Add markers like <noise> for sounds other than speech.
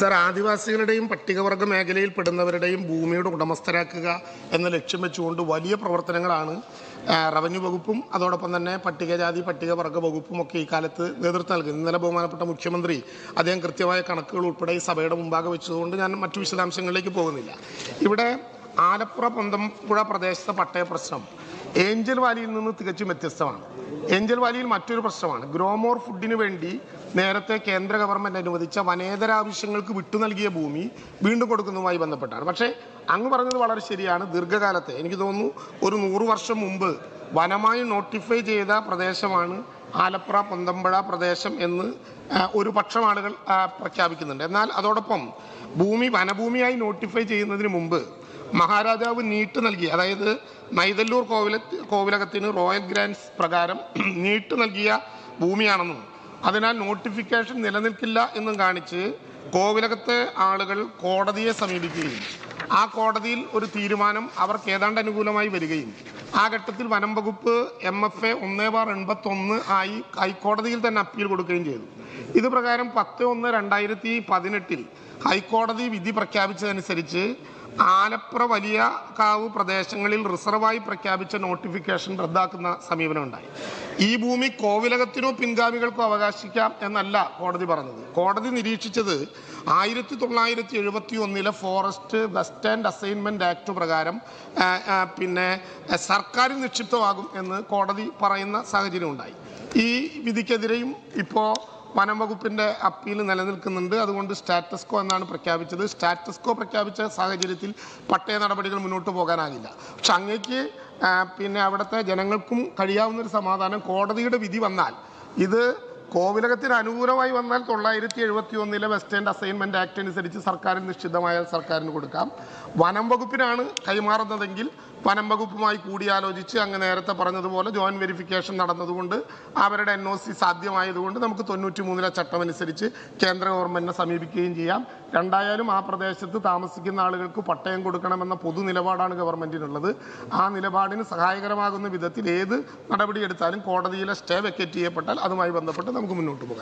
Sir ആദിവാസികളുടെയും പട്ടികവർഗ മേഖലയിൽ പെടുന്നവരുടെയും ഭൂമിയുടെ ഉടമസ്ഥരാക്കുക എന്ന ലക്ഷ്യം വെച്ചുകൊണ്ട് വലിയ പ്രവർത്തനങ്ങളാണ് റവന്യൂ വകുപ്പും അതോടൊപ്പം തന്നെ പട്ടികജാതി പട്ടികവർഗ വകുപ്പും ഒക്കെ ഈ കാലത്ത് നേതൃത്വം നൽകുന്നത്. ഇന്നലെ ബഹുമാനപ്പെട്ട മുഖ്യമന്ത്രി അദ്ദേഹം കൃത്യമായ കണക്കുകൾ ഉൾപ്പെടെ ഈ സഭയുടെ മുമ്പാകെ വെച്ചതുകൊണ്ട് ഞാൻ മറ്റു വിശദാംശങ്ങളിലേക്ക് പോകുന്നില്ല. ഇവിടെ ആലപ്പുഴ പൊന്തംപുഴ പ്രദേശത്തെ പട്ടയ പ്രശ്നം. ഏഞ്ചൽ വാലിയിൽ നിന്ന് തികച്ചും വ്യത്യസ്തമാണ്. ഏഞ്ചൽ വാലിയിൽ മറ്റൊരു പ്രശ്നമാണ്. ഗ്രോമോർ ഫുഡിന് വേണ്ടി നേരത്തെ കേന്ദ്ര ഗവൺമെന്റ് അനുവദിച്ച വനേതര ആവശ്യങ്ങൾക്ക് വിട്ടു നൽകിയ ഭൂമി വീണ്ടും കൊടുക്കുന്നതുമായി ബന്ധപ്പെട്ടാണ്. പക്ഷേ അങ്ങ് പറഞ്ഞത് വളരെ ശരിയാണ്. ദീർഘകാലത്തെ എനിക്ക് തോന്നുന്നു ഒരു നൂറു വർഷം മുമ്പ് വനമായി നോട്ടിഫൈ ചെയ്ത പ്രദേശമാണ് ആലപ്പുഴ പൊന്തമ്പുഴ പ്രദേശം എന്ന് ഒരു പക്ഷം ആളുകൾ പ്രഖ്യാപിക്കുന്നുണ്ട്. എന്നാൽ അതോടൊപ്പം ഭൂമി വനഭൂമിയായി നോട്ടിഫൈ ചെയ്യുന്നതിന് മുമ്പ് മഹാരാജാവ് നീട്ട് നൽകി. അതായത് നൈതല്ലൂർ കോവില കോവിലകത്തിന് റോയൽ ഗ്രാൻഡ്സ് പ്രകാരം <clears throat> നീട്ട് നൽകിയ ഭൂമിയാണെന്നും അതിനാൽ നോട്ടിഫിക്കേഷൻ നിലനിൽക്കില്ല എന്നും കാണിച്ച് കോവിലകത്തെ ആളുകൾ കോടതിയെ സമീപിക്കുകയും ആ കോടതിയിൽ ഒരു തീരുമാനം അവർക്ക് ഏതാണ്ട് അനുകൂലമായി വരികയും ആ ഘട്ടത്തിൽ വനം വകുപ്പ് എം എഫ് എ ഒന്നേ ബാർ എൺപത്തൊന്ന് ആയി ഹൈക്കോടതിയിൽ തന്നെ അപ്പീൽ കൊടുക്കുകയും ചെയ്തു. ഇത് പ്രകാരം പത്ത് ഒന്ന് രണ്ടായിരത്തി പതിനെട്ടിൽ ഹൈക്കോടതി വിധി പ്രഖ്യാപിച്ചതനുസരിച്ച് ആലപ്ര വലിയ കാവ് പ്രദേശങ്ങളിൽ റിസർവായി പ്രഖ്യാപിച്ച നോട്ടിഫിക്കേഷൻ റദ്ദാക്കുന്ന സമീപനം ഉണ്ടായി. ഈ ഭൂമി കോവിലകത്തിനോ പിൻഗാമികൾക്കോ അവകാശിക്കാം എന്നല്ല കോടതി പറഞ്ഞത്. കോടതി നിരീക്ഷിച്ചത് ആയിരത്തി തൊള്ളായിരത്തി എഴുപത്തി ഒന്നിലെ forest vest and assignment act പ്രകാരം പിന്നെ സർക്കാർ നിക്ഷിപ്തമാകും എന്ന് കോടതി പറയുന്ന സാഹചര്യം ഉണ്ടായി. ഈ വിധിക്കെതിരെയും ഇപ്പോൾ വനം വകുപ്പിന്റെ അപ്പീൽ നിലനിൽക്കുന്നുണ്ട്. അതുകൊണ്ട് സ്റ്റാറ്റസ്കോ എന്നാണ് പ്രഖ്യാപിച്ചത്. സ്റ്റാറ്റസ്കോ പ്രഖ്യാപിച്ച സാഹചര്യത്തിൽ പട്ടയ നടപടികൾ മുന്നോട്ട് പോകാനാകില്ല. പക്ഷെ അങ്ങേക്ക് പിന്നെ അവിടുത്തെ ജനങ്ങൾക്കും കഴിയാവുന്ന ഒരു സമാധാനം കോടതിയുടെ വിധി വന്നാൽ ഇത് കോവിലകത്തിന് അനുകൂലമായി വന്നാൽ തൊള്ളായിരത്തി എഴുപത്തി ഒന്നിലെ വെസ്റ്റേൺ അസൈൻമെന്റ് ആക്ട് അനുസരിച്ച് സർക്കാരിന് നിശ്ചിതമായ സർക്കാരിന് കൊടുക്കാം. വനം വകുപ്പിനാണ് കൈമാറുന്നതെങ്കിൽ വനം വകുപ്പുമായി കൂടിയാലോചിച്ച് അങ്ങ് നേരത്തെ പറഞ്ഞതുപോലെ ജോയിന്റ് വെരിഫിക്കേഷൻ നടന്നതുകൊണ്ട് അവരുടെ എൻ ഒ സി സാധ്യമായതുകൊണ്ട് നമുക്ക് തൊണ്ണൂറ്റി മൂന്നിലെ ചട്ടം അനുസരിച്ച് കേന്ദ്ര ഗവൺമെന്റിനെ സമീപിക്കുകയും ചെയ്യാം. രണ്ടായാലും ആ പ്രദേശത്ത് താമസിക്കുന്ന ആളുകൾക്ക് പട്ടയം കൊടുക്കണമെന്ന പൊതു നിലപാടാണ് ഗവൺമെന്റിനുള്ളത് ആ നിലപാടിന് സഹായകരമാകുന്ന വിധത്തിൽ ഏത് നടപടിയെടുത്താലും കോടതിയിലെ സ്റ്റേ വെക്കറ്റ് ചെയ്യപ്പെട്ടാൽ അതുമായി ബന്ധപ്പെട്ട് നമുക്ക് മുന്നോട്ട് പോകാം